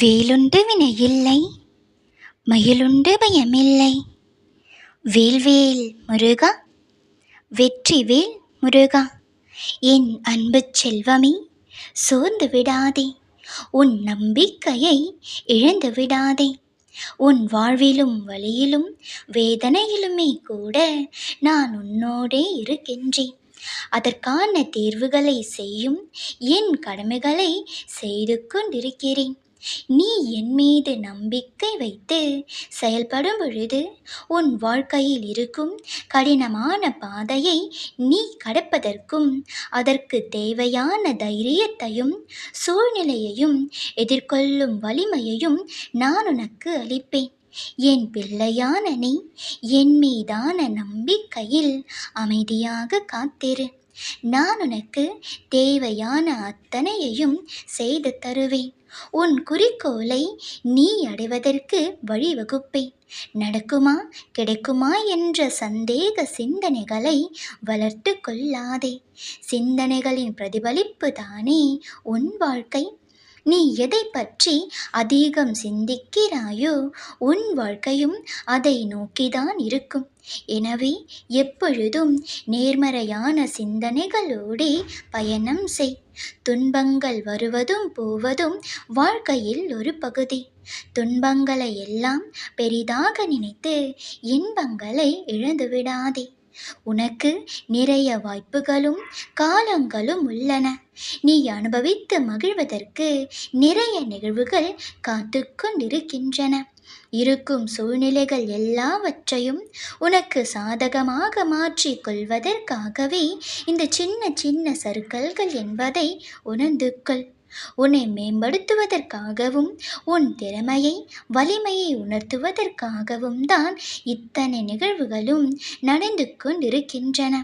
வேலுண்டு வினையில்லை மயிலுண்டு பயமில்லை. வேல்வேல் முருகா வெற்றி வேல் முருகா என் அன்பு செல்வமே சோர்ந்து விடாதே. உன் நம்பிக்கையை இழந்து விடாதே. உன் வாழ்விலும் வழியிலும் வேதனையிலுமே கூட நான் உன்னோடே இருக்கின்றேன். அதற்கான தேர்வுகளை செய்யும் என் கடமைகளை செய்து கொண்டிருக்கிறேன். நீ என் மீது நம்பிக்கை வைத்து செயல்படும் பொழுது உன் வாழ்க்கையில் இருக்கும் கடினமான பாதையை நீ கடப்பதற்கும் அதற்கு தேவையான தைரியத்தையும் சூழ்நிலையையும் எதிர்கொள்ளும் வலிமையையும் நான் உனக்கு அளிப்பேன். என் பிள்ளையான நீ என் மீதான நம்பிக்கையில் அமைதியாக காத்திரு. நான் உனக்கு தேவையான அத்தனையையும் செய்து தருவேன். உன் குறிக்கோளை நீ அடைவதற்கு வழிவகுப்பேன். நடக்குமா கிடைக்குமா என்ற சந்தேக சிந்தனைகளை வளர்த்து கொள்ளாதே. சிந்தனைகளின் பிரதிபலிப்பு தானே உன் வாழ்க்கை. நீ எதை பற்றி அதிகம் சிந்திக்கிறாயோ உன் வாழ்க்கையும் அதை நோக்கிதான் இருக்கும். எனவே எப்பொழுதும் நேர்மறையான சிந்தனைகளோடே பயணம் செய். துன்பங்கள் வருவதும் போவதும் வாழ்க்கையில் ஒரு பகுதி. துன்பங்களை எல்லாம் பெரிதாக நினைத்து இன்பங்களை இழந்துவிடாதே. உனக்கு நிறைய வாய்ப்புகளும் காலங்களும் உள்ளன. நீ அனுபவித்து மகிழ்வதற்கு நிறைய நிகழ்வுகள் காத்து கொண்டிருக்கின்றன இருக்கும் சூழ்நிலைகள் எல்லாவற்றையும் உனக்கு சாதகமாக மாற்றிக் கொள்வதற்காகவே இந்த சின்ன சின்ன சர்க்கல்கள் என்பதை உணர்ந்து கொள் உன்னை மேம்படுத்துவதற்காகவும் உன் திறமையை வலிமையை உணர்த்துவதற்காகவும் தான் இத்தனை நிகழ்வுகளும் நடந்து கொண்டிருக்கின்றன.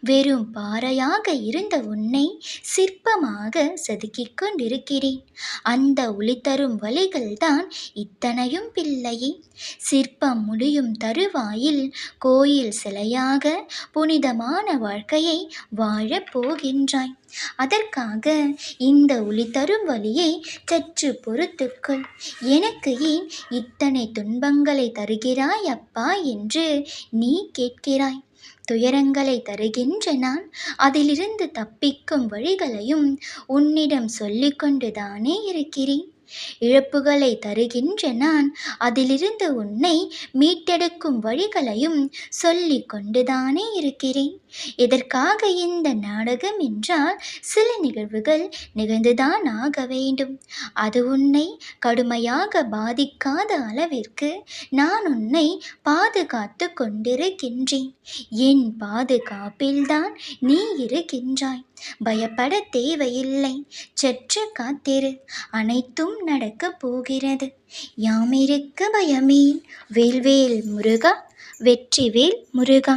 வெறும் பாறையாக இருந்த உன்னை சிற்பமாக செதுக்கிக் கொண்டிருக்கிறேன். அந்த ஒளித்தரும் வழிகள்தான் இத்தனையும் பிள்ளையே. சிற்பம் முடியும் தருவாயில் கோயில் சிலையாக புனிதமான வாழ்க்கையை வாழப் போகின்றாய். அதற்காக இந்த ஒளி தரும் வழியை சற்று பொறுத்துக்கொள். எனக்கு ஏன் இத்தனை துன்பங்களை தருகிறாய் அப்பா என்று நீ கேட்கிறாய். துயரங்களை தருகின்ற நான் அதிலிருந்து தப்பிக்கும் வழிகளையும் உன்னிடம் சொல்லிக்கொண்டுதானே இருக்கிறேன். இழப்புகளை தருகின்ற நான் அதிலிருந்து உன்னை மீட்டெடுக்கும் வழிகளையும் சொல்லி கொண்டுதானே இருக்கிறேன். எதற்காக இந்த நாடகம் என்றால் சில நிகழ்வுகள் நிகழ்ந்துதான் ஆக வேண்டும். அது உன்னை கடுமையாக பாதிக்காத அளவிற்கு நான் உன்னை பாதுகாத்து கொண்டிருக்கின்றேன். என் பாதுகாப்பில்தான் நீ இருக்கின்றாய். பயப்பட தேவையில்லை. சற்று காத்திரு. அனைத்தும் நடக்கப் போகிறது. யாமிருக்க பயமேன் வேல்வேல் முருகா வெற்றிவேல் முருகா.